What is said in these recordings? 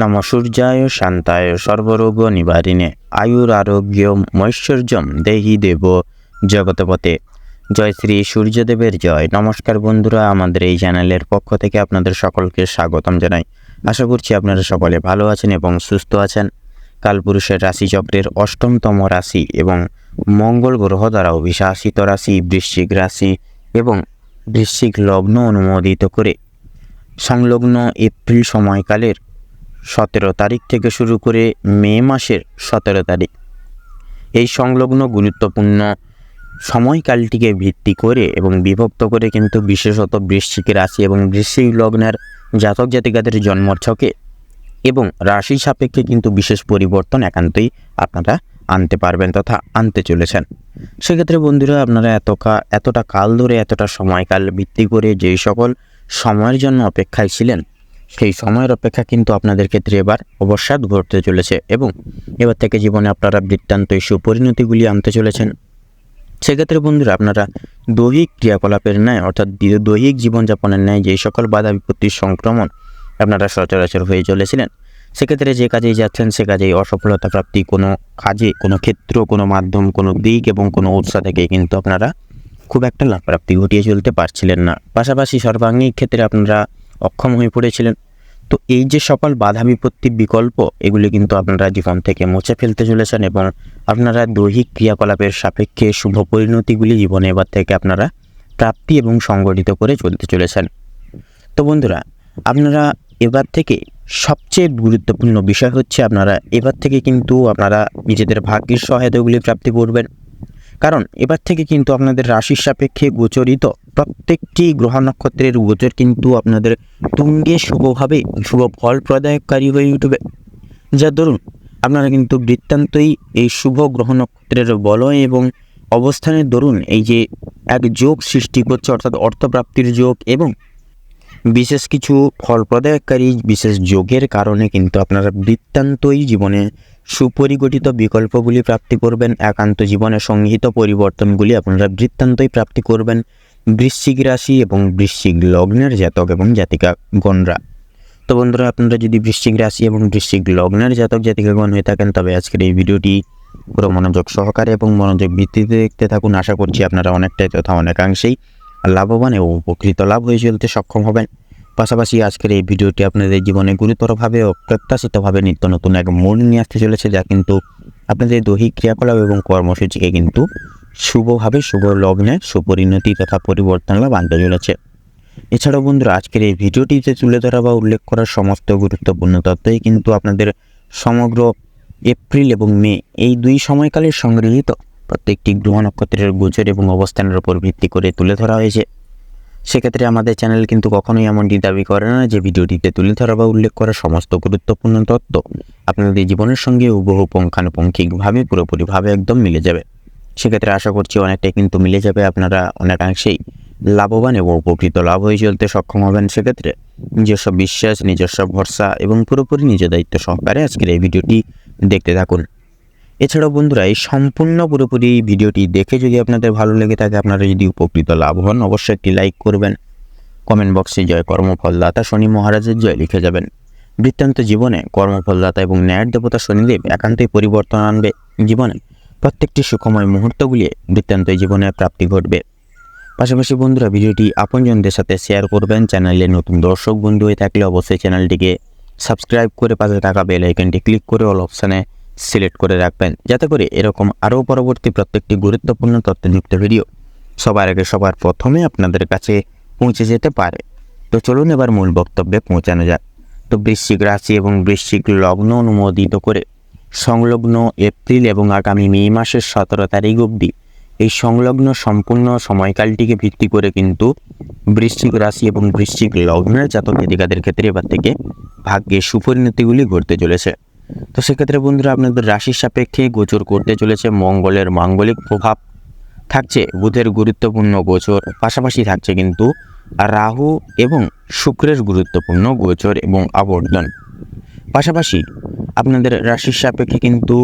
নম সূর্যায় শান্তায় সর্বরোগ নিবারিণে। আয়ুর আরোগ্য মৈশ্বর্যম দেহি দেব জগতপতে। জয় শ্রী সূর্যদেবের জয়। নমস্কার বন্ধুরা, আমাদের এই চ্যানেলের পক্ষ থেকে আপনাদের সকলকে স্বাগতম জানাই। আশা করছি আপনারা সকলে ভালো আছেন এবং সুস্থ আছেন। কালপুরুষের রাশিচক্রের অষ্টমতম রাশি এবং মঙ্গল গ্রহ দ্বারা অভিশাসিত রাশি, বৃশ্চিক রাশি এবং বৃশ্চিক লগ্ন অনুমোদিত করে। সংলগ্ন এপ্রিল সময়কালের সতেরো তারিখ থেকে শুরু করে মে মাসের সতেরো তারিখ। এই সংলগ্ন গুরুত্বপূর্ণ সময়কালটিকে ভিত্তি করে এবং বিভক্ত করে কিন্তু বিশেষত বৃশ্চিক রাশি এবং বৃশ্চিক লগ্নের জাতক জাতিকাদের জন্মছকে এবং রাশি সাপেক্ষে কিন্তু বিশেষ পরিবর্তন একান্তই আপনারা আনতে পারবেন তথা আনতে চলেছেন। সেক্ষেত্রে বন্ধুরা আপনারা এত কা- এতটা কাল ধরে, এতটা সময়কাল ভিত্তি করে যেই সকল সময়ের জন্য অপেক্ষায় ছিলেন সেই সময়ের অপেক্ষা কিন্তু আপনাদের ক্ষেত্রে এবার অবসাদ ঘটতে চলেছে এবং এবার থেকে জীবনে আপনারা বৃত্তান্ত সুপরিণতিগুলি আনতে চলেছেন। সেক্ষেত্রে বন্ধুরা, আপনারা দৈহিক ক্রিয়াকলাপের ন্যায় অর্থাৎ দৈহিক জীবনযাপনের ন্যায় যে সকল বাধা বিপত্তির সংক্রমণ আপনারা সচরাচর হয়ে চলেছিলেন, সেক্ষেত্রে যে কাজেই যাচ্ছেন সে কাজেই অসফলতা প্রাপ্তি কোনো কাজে, কোনো ক্ষেত্র, কোনো মাধ্যম, কোনো দিক এবং কোনো উৎস থেকে কিন্তু আপনারা খুব একটা লাভ প্রাপ্তি ঘটিয়ে চলতে পারছিলেন না। পাশাপাশি সর্বাঙ্গিক ক্ষেত্রে আপনারা অক্ষম হয়ে পড়েছিলেন। তো এই যে সকল বাধা বিপত্তি বিকল্প, এগুলি কিন্তু আপনারা জীবন থেকে মুছে ফেলতে চলেছেন এবং আপনারা দৈহিক ক্রিয়াকলাপের সাপেক্ষে শুভ পরিণতিগুলি জীবনে এবার থেকে আপনারা প্রাপ্তি এবং সংগঠিত করে চলতে চলেছেন। তো বন্ধুরা, আপনারা এবার থেকে সবচেয়ে গুরুত্বপূর্ণ বিষয় হচ্ছে আপনারা এবার থেকে কিন্তু আপনারা নিজেদের ভাগ্যের সহায়তাগুলি প্রাপ্তি করবেন। কারণ এবার থেকে কিন্তু আপনাদের রাশির সাপেক্ষে গোচরিত প্রত্যেকটি গ্রহ নক্ষত্রের গোচর কিন্তু আপনাদের তুঙ্গে শুভভাবে শুভ ফল প্রদায়ককারী হয়ে উঠবে। যা দরুন আপনারা কিন্তু বৃত্তান্তই এই শুভ গ্রহ নক্ষত্রের বলয় এবং অবস্থানের দরুন এই যে এক যোগ সৃষ্টি করছে, অর্থাৎ অর্থপ্রাপ্তির যোগ এবং বিশেষ কিছু ফল প্রদায়কারী বিশেষ যোগের কারণে কিন্তু আপনারা বৃত্তান্তই জীবনে সুপরিগঠিত বিকল্পগুলি প্রাপ্তি করবেন, একান্ত জীবনে সংহিত পরিবর্তনগুলি আপনারা বৃত্তান্তই প্রাপ্তি করবেন, বৃশ্চিক রাশি এবং বৃশ্চিক লগ্নের জাতক এবং জাতিকা গণরা তো বন্ধুরা, আপনারা যদি বৃশ্চিক রাশি এবং বৃশ্চিক লগ্নের জাতক জাতিকাগণ হয়ে থাকেন, তবে আজকের এই ভিডিওটি পুরো মনোযোগ সহকারে এবং মনোযোগ ভিত্তিতে দেখতে থাকুন। আশা করছি আপনারা অনেকটাই তথা অনেকাংশেই লাভবান এবং উপকৃত লাভ হয়ে চলতে সক্ষম হবেন। পাশাপাশি আজকের এই ভিডিওটি আপনাদের জীবনে গুরুতরভাবে ও প্রত্যাশিতভাবে নিত্য নতুন এক মোড় নিয়ে আসতে চলেছে, যা কিন্তু আপনাদের দৈহিক ক্রিয়াকলাপ এবং কর্মসূচিকে কিন্তু শুভভাবে, শুভ লগ্নে সুপরিণতি তথা পরিবর্তন লাভ আনতে চলেছে। এছাড়াও বন্ধুরা, আজকের এই ভিডিওটিতে তুলে ধরা বা উল্লেখ করা সমস্ত গুরুত্বপূর্ণ তথ্যই কিন্তু আপনাদের সমগ্র এপ্রিল এবং মে এই দুই সময়কালের সংগৃহীত। প্রত্যেকটি গ্রহ নক্ষত্রের গোচর এবং অবস্থানের উপর ভিত্তি করে তুলে ধরা হয়েছে। সেক্ষেত্রে আমাদের চ্যানেল কিন্তু কখনোই এমনটি দাবি করে না যে ভিডিওটিতে তুলে ধরা বা উল্লেখ করা সমস্ত গুরুত্বপূর্ণ তথ্য আপনাদের জীবনের সঙ্গে হুবহু পুঙ্খানুপুঙ্খিকভাবে, পুরোপুরিভাবে একদম মিলে যাবে। সেক্ষেত্রে আশা করছি অনেকটাই কিন্তু মিলে যাবে আপনারা অনেকাংশেই। লাভবান এবং উপকৃত লাভ হয়ে চলতে সক্ষম হবেন সেক্ষেত্রে নিজস্ব বিশ্বাস, নিজস্ব ভরসা এবং পুরোপুরি নিজ দায়িত্ব সহকারে আজকের এই ভিডিওটি দেখতে থাকুন। এছাড়াও বন্ধুরা, এই সম্পূর্ণ পুরোপুরি এই ভিডিওটি দেখে যদি আপনাদের ভালো লেগে থাকে, আপনারা যদি উপকৃত লাভ হন, অবশ্যই একটি লাইক করবেন। কমেন্ট বক্সে জয় কর্মফলদাতা শনি মহারাজের জয় লিখে যাবেন। বৃত্তান্ত জীবনে কর্মফলদাতা এবং ন্যায়ের দেবতা শনিদেব একান্তই পরিবর্তন আনবে জীবনে। প্রত্যেকটি সুখময় মুহূর্তগুলি বৃত্তান্তই জীবনে প্রাপ্তি ঘটবে। পাশাপাশি বন্ধুরা, ভিডিওটি আপনজনদের সাথে শেয়ার করবেন। চ্যানেলে নতুন দর্শক বন্ধু হয়ে থাকলে অবশ্যই চ্যানেলটিকে সাবস্ক্রাইব করে পাশে থাকা বেল আইকনটি ক্লিক করে অল অপশানে সিলেক্ট করে রাখবেন। যাতে করে এরকম আরও পরবর্তী প্রত্যেকটি গুরুত্বপূর্ণ তথ্যযুক্ত ভিডিও সবার আগে সবার প্রথমে আপনাদের কাছে পৌঁছে যেতে পারে। তো চলুন এবার মূল বক্তব্যে পৌঁছানো যাক। তো বৃশ্চিক রাশি এবং বৃশ্চিক লগ্ন অনুমোদিত করে সংলগ্ন এপ্রিল এবং আগামী মে মাসের সতেরো তারিখ অবধি এই সংলগ্ন সম্পূর্ণ সময়কালটিকে ভিত্তি করে কিন্তু বৃশ্চিক রাশি এবং বৃশ্চিক লগ্নের জাতক জাতিকাদের ক্ষেত্রে এবার থেকে ভাগ্যে সুপরিণতিগুলি ঘটতে চলেছে। তো সেক্ষেত্রে বন্ধুরা আপনাদের রাশির সাপেক্ষে গোচর করতে চলেছে মঙ্গলের মাঙ্গলিক প্রভাব থাকছে, বুধের গুরুত্বপূর্ণ গোচর পাশাপাশি থাকছে কিন্তু রাহু এবং শুক্রের গুরুত্বপূর্ণ গোচর এবং আবর্তন। পাশাপাশি আপনাদের রাশির সাপেক্ষে কিন্তু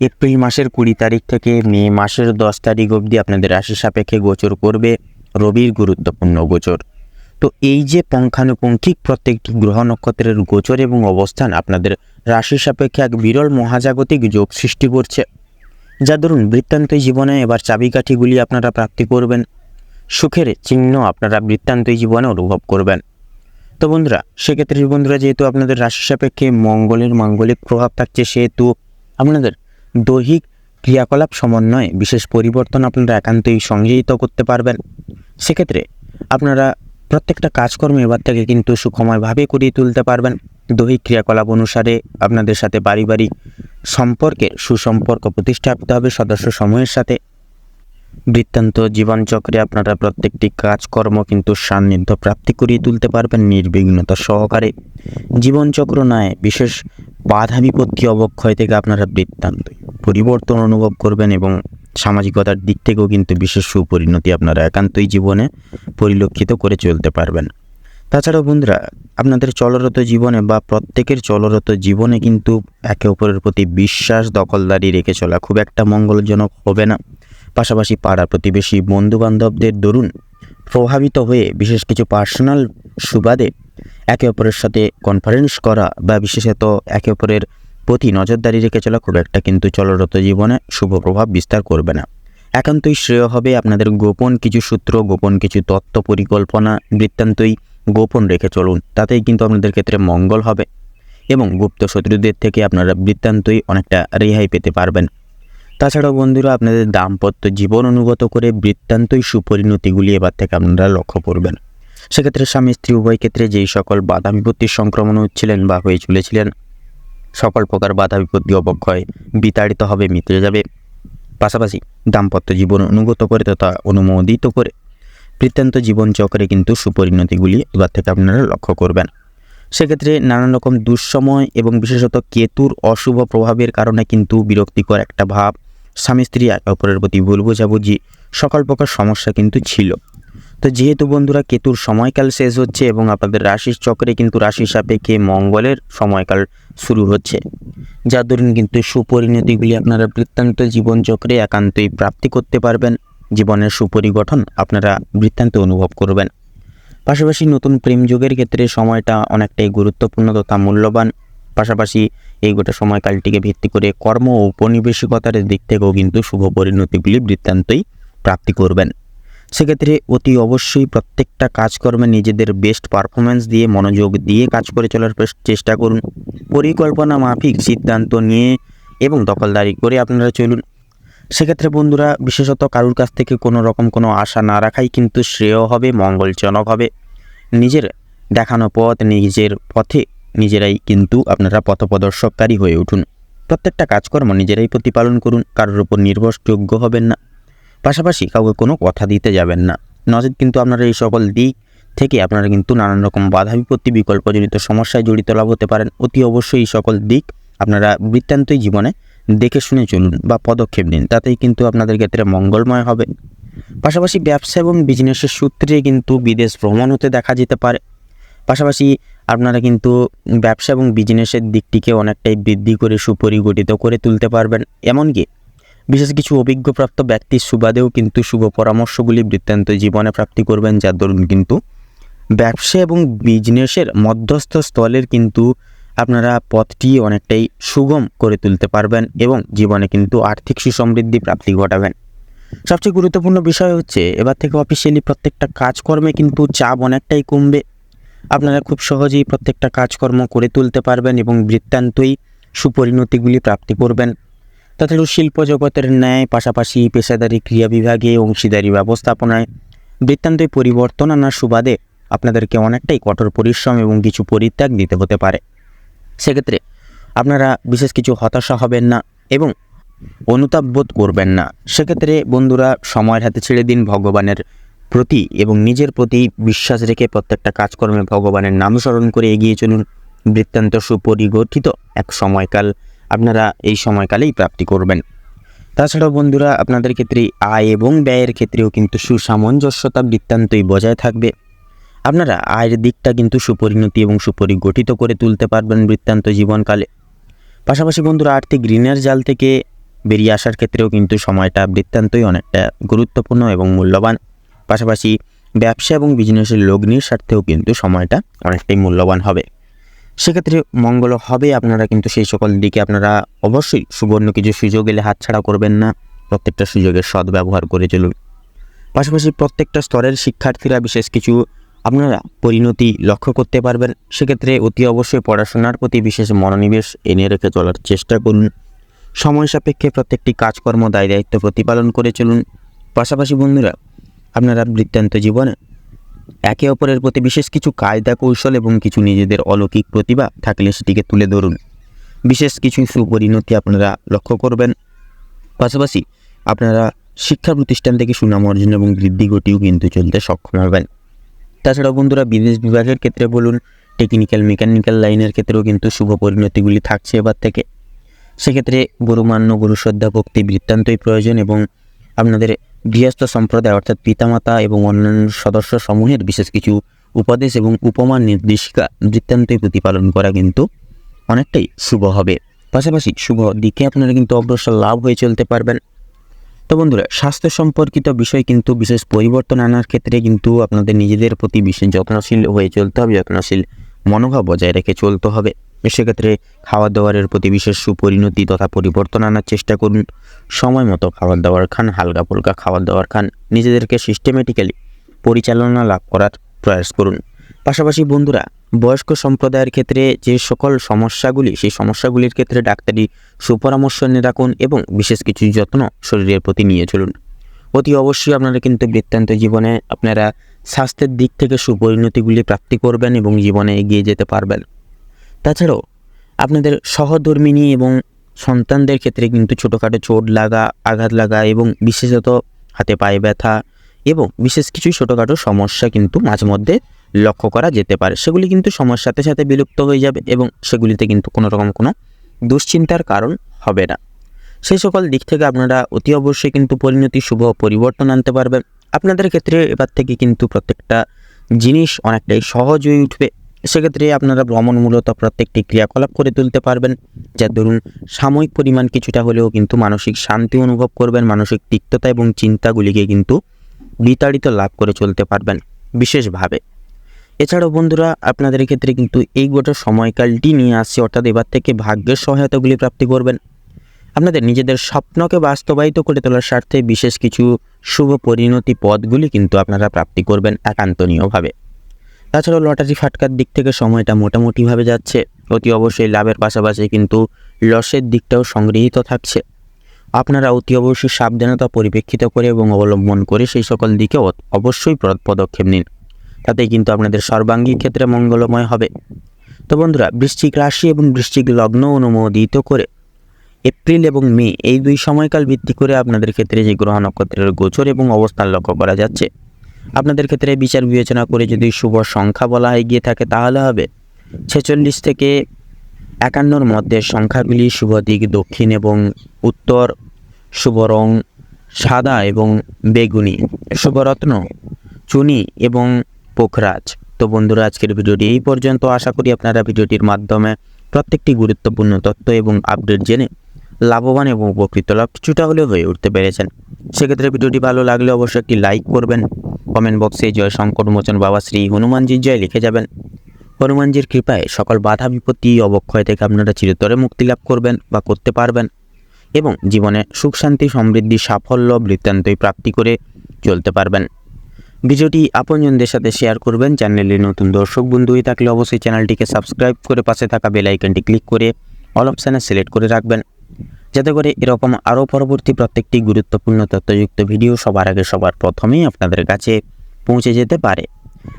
এপ্রিল মাসের কুড়ি তারিখ থেকে মে মাসের দশ তারিখ অবধি আপনাদের রাশির সাপেক্ষে গোচর করবে রবির গুরুত্বপূর্ণ গোচর। তো এই যে পঙ্খানুপুঙ্খিক প্রত্যেকটি গ্রহ নক্ষত্রের গোচর এবং অবস্থান আপনাদের রাশি সাপেক্ষে এক বিরল মহাজাগতিক যোগ সৃষ্টি করছে। যা ধরুন বৃত্তান্তই জীবনে এবার চাবিকাঠিগুলি আপনারা প্রাপ্তি করবেন। সুখের চিহ্ন আপনারা বৃত্তান্তই জীবনে অনুভব করবেন। তো বন্ধুরা, সেক্ষেত্রে বন্ধুরা, যেহেতু আপনাদের রাশি সাপেক্ষে মঙ্গলের মাঙ্গলিক প্রভাব থাকছে, সেহেতু আপনাদের দৈহিক ক্রিয়াকলাপ সমন্বয়ে বিশেষ পরিবর্তন আপনারা একান্তই সংযোজিত করতে পারবেন। সেক্ষেত্রে আপনারা প্রত্যেকটা কাজকর্ম এবার থেকে কিন্তু সুখময়ভাবে করিয়ে তুলতে পারবেন। দৈহিক ক্রিয়াকলাপ অনুসারে আপনাদের সাথে পারিবারিক সম্পর্কের সুসম্পর্ক প্রতিষ্ঠাপিত হবে সদস্য সময়ের সাথে। বৃত্তান্ত জীবনচক্রে আপনারা প্রত্যেকটি কাজকর্ম কিন্তু সান্নিধ্য প্রাপ্তি করিয়ে তুলতে পারবেন নির্বিঘ্নতা সহকারে। জীবনচক্র নয়, বিশেষ বাধা বিপত্তি অবক্ষয় থেকে আপনারা বৃত্তান্ত পরিবর্তন অনুভব করবেন এবং সামাজিকতার দিক থেকেও কিন্তু বিশেষ সুপরিণতি আপনারা একান্তই জীবনে পরিলক্ষিত করে চলতে পারবেন। তাছাড়াও বন্ধুরা, আপনাদের চলরত জীবনে বা প্রত্যেকের চলরত জীবনে কিন্তু একে অপরের প্রতি বিশ্বাস, দখলদারি রেখে চলা খুব একটা মঙ্গলজনক হবে না। পাশাপাশি পাড়া প্রতিবেশী বন্ধুবান্ধবদের দরুন প্রভাবিত হয়ে বিশেষ কিছু পার্সোনাল সুবাদে একে অপরের সাথে কনফারেন্স করা বা বিশেষত একে অপরের প্রতি নজরদারি রেখে চলা খুব একটা কিন্তু চলরত জীবনে শুভ প্রভাব বিস্তার করবে না। একান্তই শ্রেয় হবে আপনাদের গোপন কিছু সূত্র, গোপন কিছু তত্ত্ব পরিকল্পনা, বৃত্তান্তই গোপন রেখে চলুন, তাতেই কিন্তু আপনাদের ক্ষেত্রে মঙ্গল হবে এবং গুপ্ত শত্রুদের থেকে আপনারা বৃত্তান্তই অনেকটা রেহাই পেতে পারবেন। তাছাড়াও বন্ধুরা, আপনাদের দাম্পত্য জীবন অনুগত করে বৃত্তান্তই সুপরিণতিগুলি এবার থেকে আপনারা লক্ষ্য করবেন। সেক্ষেত্রে স্বামী স্ত্রী, উভয় ক্ষেত্রে যেই সকল বাধা বিপত্তির সংক্রমণ হচ্ছিলেন বা হয়ে চলেছিলেন সকল প্রকার বাধা বিপত্তি অবক্ষয় বিতাড়িত হবে মিটে যাবে। পাশাপাশি দাম্পত্য জীবন অনুগত করে তথা অনুমোদিত করে বৃত্তান্ত জীবনচক্রে কিন্তু সুপরিণতিগুলি এবার থেকে আপনারা লক্ষ্য করবেন। সেক্ষেত্রে নানান রকম দুঃসময় এবং বিশেষত কেতুর অশুভ প্রভাবের কারণে কিন্তু বিরক্তিকর একটা ভাব স্বামী, স্ত্রী একে অপরের প্রতি ভুল বোঝাবুঝি সকল প্রকার সমস্যা কিন্তু ছিল। তো যেহেতু বন্ধুরা কেতুর সময়কাল শেষ হচ্ছে এবং আপনাদের রাশির চক্রে কিন্তু রাশি সাপেক্ষে মঙ্গলের সময়কাল শুরু হচ্ছে। যা দরুন কিন্তু সুপরিণতিগুলি আপনারা বৃত্তান্ত জীবনচক্রে একান্তই প্রাপ্তি করতে পারবেন। জীবনের সুপরিগঠন আপনারা বৃত্তান্ত অনুভব করবেন। পাশাপাশি নতুন প্রেম যোগের ক্ষেত্রে সময়টা অনেকটাই গুরুত্বপূর্ণ তথা মূল্যবান। পাশাপাশি এই গোটা সময়কালটিকে ভিত্তি করে কর্ম ও উপনিবেশিকতার দিক থেকেও কিন্তু শুভ পরিণতিগুলি বৃত্তান্তই প্রাপ্তি করবেন। সেক্ষেত্রে অতি অবশ্যই প্রত্যেকটা কাজকর্মে নিজেদের বেস্ট পারফরমেন্স দিয়ে মনোযোগ দিয়ে কাজ করে চলার চেষ্টা করুন। পরিকল্পনা মাফিক সিদ্ধান্ত নিয়ে এবং দখলদারি করে আপনারা চলুন। সেক্ষেত্রে বন্ধুরা, বিশেষত কারুর কাছ থেকে কোনো রকম কোনো আশা না রাখাই কিন্তু শ্রেয় হবে, মঙ্গলজনক হবে। নিজের দেখানো পথ, নিজের পথে নিজেরাই কিন্তু আপনারা পথপ্রদর্শককারী হয়ে উঠুন। প্রত্যেকটা কাজকর্ম নিজেরাই প্রতিপালন করুন, কারোর উপর নির্ভরযোগ্য হবেন না। পাশাপাশি কাউকে কোনো কথা দিতে যাবেন না। নচেত কিন্তু আপনারা এই সকল দিক থেকে আপনারা কিন্তু নানান রকম বাধা বিপত্তি, বিকল্পজনিত সমস্যায় জড়িত লাভ হতে পারেন। অতি অবশ্যই এই সকল দিক আপনারা বৃত্তান্তই জীবনে দেখে শুনে চলুন বা পদক্ষেপ নিন, তাতেই কিন্তু আপনাদের ক্ষেত্রে মঙ্গলময় হবে। পাশাপাশি ব্যবসা এবং বিজনেসের সূত্রে কিন্তু বিদেশ ভ্রমণ হতে দেখা যেতে পারে। পাশাপাশি আপনারা কিন্তু ব্যবসা এবং বিজনেসের দিকটিকে অনেকটাই বৃদ্ধি করে, সুপরিগঠিত করে তুলতে পারবেন। এমনকি বিশেষ কিছু অভিজ্ঞপ্রাপ্ত ব্যক্তির সুবাদেও কিন্তু শুভ পরামর্শগুলি বৃত্তান্ত জীবনে প্রাপ্তি করবেন যার দরুন কিন্তু ব্যবসা এবং বিজনেসের মধ্যস্থ স্থলের কিন্তু আপনারা পথটি অনেকটাই সুগম করে তুলতে পারবেন এবং জীবনে কিন্তু আর্থিক সুসমৃদ্ধি প্রাপ্তি ঘটাবেন। সবচেয়ে গুরুত্বপূর্ণ বিষয় হচ্ছে, এবার থেকে অফিসিয়ালি প্রত্যেকটা কাজকর্মে কিন্তু চাপ অনেকটাই কমবে। আপনারা খুব সহজেই প্রত্যেকটা কাজকর্ম করে তুলতে পারবেন এবং বৃত্তান্তই সুপরিণতিগুলি প্রাপ্তি করবেন। তাছাড়াও শিল্প জগতের ন্যায় পাশাপাশি পেশাদারি ক্রিয়া বিভাগে অংশীদারি ব্যবস্থাপনায় বৃত্তান্তই পরিবর্তন আনার সুবাদে আপনাদেরকে অনেকটাই কঠোর পরিশ্রম এবং কিছু পরিত্যাগ দিতে হতে পারে। সেক্ষেত্রে আপনারা বিশেষ কিছু হতাশা হবেন না এবং অনুতাপ বোধ করবেন না। সেক্ষেত্রে বন্ধুরা, সময়ের হাতে ছেড়ে দিন ভগবানের প্রতি এবং নিজের প্রতি বিশ্বাস রেখে প্রত্যেকটা কাজকর্মে ভগবানের নাম স্মরণ করে এগিয়ে চলুন। বৃত্তান্ত সুপরিগঠিত এক সময়কাল আপনারা এই সময়কালেই প্রাপ্তি করবেন। তাছাড়াও বন্ধুরা, আপনাদের ক্ষেত্রে আয় এবং ব্যয়ের ক্ষেত্রেও কিন্তু সুসামঞ্জস্যতা বৃত্তান্তই বজায় থাকবে। আপনারা আয়ের দিকটা কিন্তু সুপরিণতি এবং সুপরিগঠিত করে তুলতে পারবেন বৃত্তান্ত জীবনকালে। পাশাপাশি বন্ধুরা, আর্থিক ঋণের জাল থেকে বেরিয়ে আসার ক্ষেত্রেও কিন্তু সময়টা বৃত্তান্তই অনেকটা গুরুত্বপূর্ণ এবং মূল্যবান। পাশাপাশি ব্যবসা এবং বিজনেসের লগ্নির স্বার্থেও কিন্তু সময়টা অনেকটাই মূল্যবান হবে। সেক্ষেত্রে মঙ্গল হবে আপনারা কিন্তু সেই সকল দিকে আপনারা অবশ্যই সুবর্ণ কিছু সুযোগ এলে হাতছাড়া করবেন না। প্রত্যেকটা সুযোগের সদ্ব্যবহার করে চলুন। পাশাপাশি প্রত্যেকটা স্তরের শিক্ষার্থীরা বিশেষ কিছু আপনারা পরিণতি লক্ষ্য করতে পারবেন। সেক্ষেত্রে অতি অবশ্যই পড়াশোনার প্রতি বিশেষ মনোনিবেশ এনে রেখে চলার চেষ্টা করুন। সময় সাপেক্ষে প্রত্যেকটি কাজকর্ম দায় দায়িত্ব প্রতিপালন করে চলুন। পাশাপাশি বন্ধুরা, আপনারা বৃত্তান্ত জীবনে একে অপরের প্রতি বিশেষ কিছু কায়দা কৌশল এবং কিছু নিজেদের অলৌকিক প্রতিভা থাকলে সেটিকে তুলে ধরুন। বিশেষ কিছু সুপরিণতি আপনারা লক্ষ্য করবেন। পাশাপাশি আপনারা শিক্ষা প্রতিষ্ঠান থেকে সুনাম অর্জন এবং বৃদ্ধি ঘটিও কিন্তু চলতে সক্ষম হবেন। তাছাড়াও বন্ধুরা, বিদেশ বিভাগের ক্ষেত্রে বলুন টেকনিক্যাল মেকানিক্যাল লাইনের ক্ষেত্রেও কিন্তু শুভ পরিণতিগুলি থাকছে এবার থেকে। সেক্ষেত্রে গুরুমান্য, গুরুশ্রদ্ধা, ভক্তি বৃত্তান্তই প্রয়োজন এবং আপনাদের গৃহস্থ সম্প্রদায় অর্থাৎ পিতামাতা এবং অন্যান্য সদস্য সমূহের বিশেষ কিছু উপদেশ এবং উপমান নির্দেশিকা বৃত্তান্তই প্রতিপালন করা কিন্তু অনেকটাই শুভ হবে। পাশাপাশি শুভ দিকে আপনারা কিন্তু অগ্রসর লাভ হয়ে চলতে পারবেন। তো বন্ধুরা, স্বাস্থ্য সম্পর্কিত বিষয় কিন্তু বিশেষ পরিবর্তন আনার ক্ষেত্রে কিন্তু আপনাদের নিজেদের প্রতি বিশেষ যত্নশীল হয়ে চলতে হবে, যত্নশীল মনোভাব বজায় রেখে চলতে হবে। সেক্ষেত্রে খাওয়া দাওয়ারের প্রতি বিশেষ সুপরিণতি তথা পরিবর্তন আনার চেষ্টা করুন। সময় মতো খাবার দাবার খান, হালকা ফুলকা খাবার দাবার খান। নিজেদেরকে সিস্টেমেটিক্যালি পরিচালনা লাভ করার প্রয়াস করুন। পাশাপাশি বন্ধুরা, বয়স্ক সম্প্রদায়ের ক্ষেত্রে যে সকল সমস্যাগুলি, সেই সমস্যাগুলির ক্ষেত্রে ডাক্তারি সুপরামর্শ নিয়ে রাখুন এবং বিশেষ কিছু যত্ন শরীরের প্রতি নিয়ে চলুন। অতি অবশ্যই আপনারা কিন্তু বৃত্তান্ত জীবনে আপনারা স্বাস্থ্যের দিক থেকে সুপরিণতিগুলি প্রাপ্তি করবেন এবং জীবনে এগিয়ে যেতে পারবেন। তাছাড়াও আপনাদের সহধর্মিনী এবং সন্তানদের ক্ষেত্রে কিন্তু ছোটোখাটো চোট লাগা, আঘাত লাগা এবং বিশেষত হাতে পায়ে ব্যথা এবং বিশেষ কিছু ছোটোখাটো সমস্যা কিন্তু মাঝে মধ্যে লক্ষ্য করা যেতে পারে। সেগুলি কিন্তু সময়ের সাথে সাথে বিলুপ্ত হয়ে যাবে এবং সেগুলিতে কিন্তু কোনো রকম কোনো দুশ্চিন্তার কারণ হবে না। সেই সকল দিক থেকে আপনারা অতি অবশ্যই কিন্তু পরিণতি শুভ পরিবর্তন আনতে পারবেন। আপনাদের ক্ষেত্রে এবার থেকে কিন্তু প্রত্যেকটা জিনিস অনেকটাই সহজ হয়ে উঠবে। সেক্ষেত্রে আপনারা ভ্রমণ মূলত প্রত্যেকটি ক্রিয়াকলাপ করে তুলতে পারবেন। যার ধরুন, সাময়িক পরিমাণ কিছুটা হলেও কিন্তু মানসিক শান্তি অনুভব করবেন, মানসিক তিক্ততা এবং চিন্তাগুলিকে কিন্তু বিতাড়িত লাভ করে চলতে পারবেন বিশেষভাবে। এছাড়াও বন্ধুরা, আপনাদের ক্ষেত্রে কিন্তু এই গোটা সময়কালটি নিয়ে আসছে, অর্থাৎ এবার থেকে ভাগ্যের সহায়তাগুলি প্রাপ্তি করবেন। আপনাদের নিজেদের স্বপ্নকে বাস্তবায়িত করে তোলার স্বার্থে বিশেষ কিছু শুভ পরিণতি পদগুলি কিন্তু আপনারা প্রাপ্তি করবেন একান্তনীয়ভাবে। তাছাড়াও লটারি ফাটকার দিক থেকে সময়টা মোটামুটিভাবে যাচ্ছে। অতি অবশ্যই লাভের পাশাপাশি কিন্তু লসের দিকটাও সংগৃহীত থাকছে। আপনারা অতি অবশ্যই সাবধানতা পরিপ্রেক্ষিত করে এবং অবলম্বন করে সেই সকল দিকে অবশ্যই পদক্ষেপ নিন। তাতেই কিন্তু আপনাদের সর্বাঙ্গীন ক্ষেত্রে মঙ্গলময় হবে। তো বন্ধুরা, বৃশ্চিক রাশি এবং বৃশ্চিক লগ্ন অনুমোদিত করে এপ্রিল এবং মে এই দুই সময়কাল ভিত্তি করে আপনাদের ক্ষেত্রে যে গ্রহ নক্ষত্রের গোচর এবং অবস্থান লক্ষ্য করা যাচ্ছে। আপনাদের ক্ষেত্রে বিচার বিবেচনা করে যদি শুভ সংখ্যা বলা হয় গিয়ে থাকে, তাহলে হবে ছেচল্লিশ থেকে একান্নর মধ্যে সংখ্যাগুলি শুভ দিক, দক্ষিণ এবং উত্তর, শুভ রং সাদা এবং বেগুনি শুভরত্ন চুনি এবং পোখরাজ। তো বন্ধুরা, আজকের ভিডিওটি এই পর্যন্ত। আশা করি আপনারা ভিডিওটির মাধ্যমে প্রত্যেকটি গুরুত্বপূর্ণ তথ্য এবং আপডেট জেনে লাভবান এবং উপকৃত লাভ কিছুটা হলেও হয়ে উঠতে পেরেছেন। সেক্ষেত্রে ভিডিওটি ভালো লাগলে অবশ্যই একটি লাইক করবেন কমেন্ট বক্সে জয় সংকট মোচন বাবা শ্রী হনুমানজির জয় লিখে যাবেন। হনুমানজির কৃপায় সকল বাধা বিপত্তি অবক্ষয় থেকে আপনারা চিরতরে মুক্তি লাভ করবেন বা করতে পারবেন এবং জীবনে সুখ, শান্তি, সমৃদ্ধি, সাফল্য, বৃত্তান্তই প্রাপ্তি করে চলতে পারবেন। ভিডিওটি আপনজনদের সাথে শেয়ার করবেন। চ্যানেলে নতুন দর্শক, বন্ধু হয়ে থাকলে অবশ্যই চ্যানেলটিকে সাবস্ক্রাইব করে পাশে থাকা বেল আইকনটি ক্লিক করে অল অপশানে সিলেক্ট করে রাখবেন। যাতে করে এরকম আরও পরবর্তী প্রত্যেকটি গুরুত্বপূর্ণ তথ্যযুক্ত ভিডিও সবার আগে সবার প্রথমেই আপনাদের কাছে পৌঁছে যেতে পারে।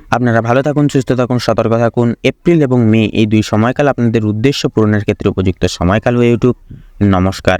আপনারা ভালো থাকুন, সুস্থ থাকুন, সতর্ক থাকুন। এপ্রিল এবং মে এই দুই সময়কাল আপনাদের উদ্দেশ্য পূরণের ক্ষেত্রে উপযুক্ত সময়কাল হয়ে উঠুক। নমস্কার।